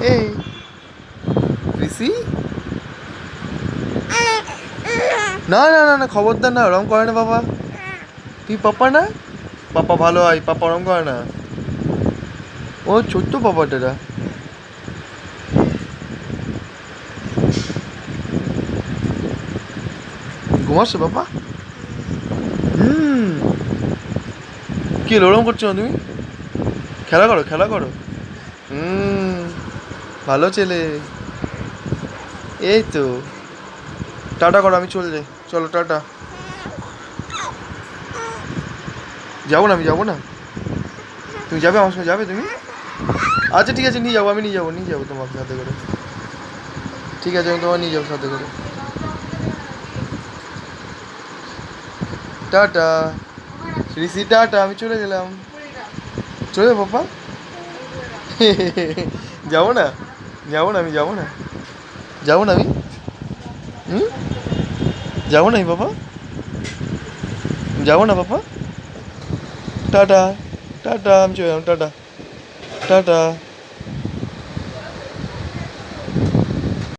এই। ঋষি? না না না না খবরদার না ওরম করে না বাবা। তুই পাপা না? পাপা ভালো হয় পাপা ওরম করে না। ও ছোট্ট পাপাটা ঘুমাচ্ছে বাবা? হুম। কি ওরম করছ তুমি? খেলা করো খেলা করো। হুম। ভালো ছেলে। এই তো। টাটা করো, আমি চলে যাই চলো, টাটা। যাব না, আমি যাব না। তুমি যাবে আমার সঙ্গে? যাবে তুমি? আচ্ছা ঠিক আছে, নিয়ে যাব, আমি নিয়ে যাব নিয়ে যাব তোমার সাথে করে। ঠিক আছে, আমি তোমার নিয়ে যাব সাথে করে। টাটা। ঋষি, টাটা, আমি চলে গেলাম। চলে পাপা? যাব না? যাব না আমি, যাব না। যাব না আমি? হুম? যাব না আমি, বাবা? যাব না, বাবা? টাটা টাটা, আমি চলে যাব, টাটা টাটা।